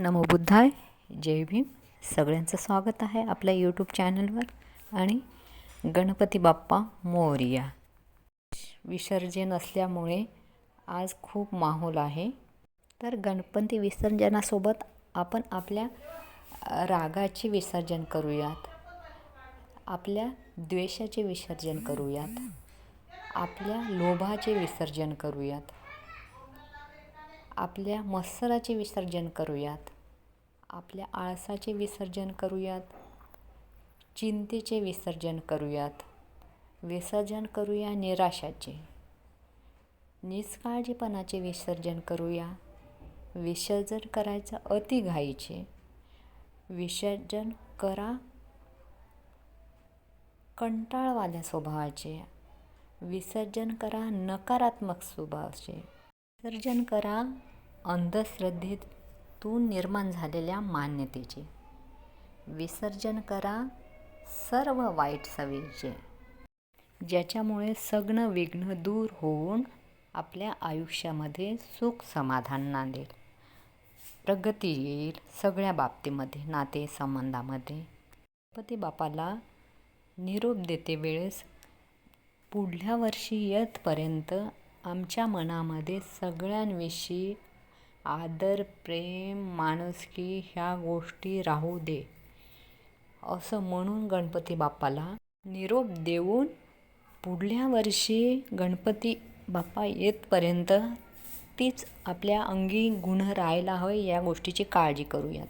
नमो बुद्धाय. जय भीम. सगळ्यांचं स्वागत आहे आपल्या यूट्यूब चॅनलवर आणि गणपती बाप्पा मोरया. विसर्जन असल्यामुळे आज खूप माहोल आहे. तर गणपती विसर्जनासोबत आपण आपल्या रागाचे विसर्जन करूयात. आपल्या द्वेषाचे विसर्जन करूयात. आपल्या लोभाचे विसर्जन करूयात. आपल्या मत्सराचे विसर्जन करूयात. आपल्या आळसाचे विसर्जन करूयात. चिंतेचे विसर्जन करूयात. विसर्जन करूया निराशाचे. निष्काळजीपणाचे विसर्जन करूया. विसर्जन करायचं अति घाईचे. विसर्जन करा. कंटाळवाल्या स्वभावाचे. विसर्जन करा नकारात्मक स्वभावाचे. विसर्जन करा. अंधश्रद्धेतून निर्माण झालेल्या मान्यतेचे. विसर्जन करा सर्व वाईट सवयीचे. ज्याच्यामुळे सगळं विघ्न दूर होऊन आपल्या आयुष्यामध्ये सुख समाधान नांदेल. प्रगती येईल सगळ्या बाबतीमध्ये नाते संबंधामध्ये. गणपती बापाला निरोप देते वेळेस पुढल्या वर्षी येतपर्यंत आमच्या मनामध्ये सगळ्यांविषयी आदर प्रेम माणुसकी ह्या गोष्टी राहू दे. असं म्हणून गणपती बाप्पाला निरोप देऊन पुढल्या वर्षी गणपती बाप्पा येतपर्यंत तीच आपल्या अंगी गुण राहायला हवे या गोष्टीची काळजी करूयात.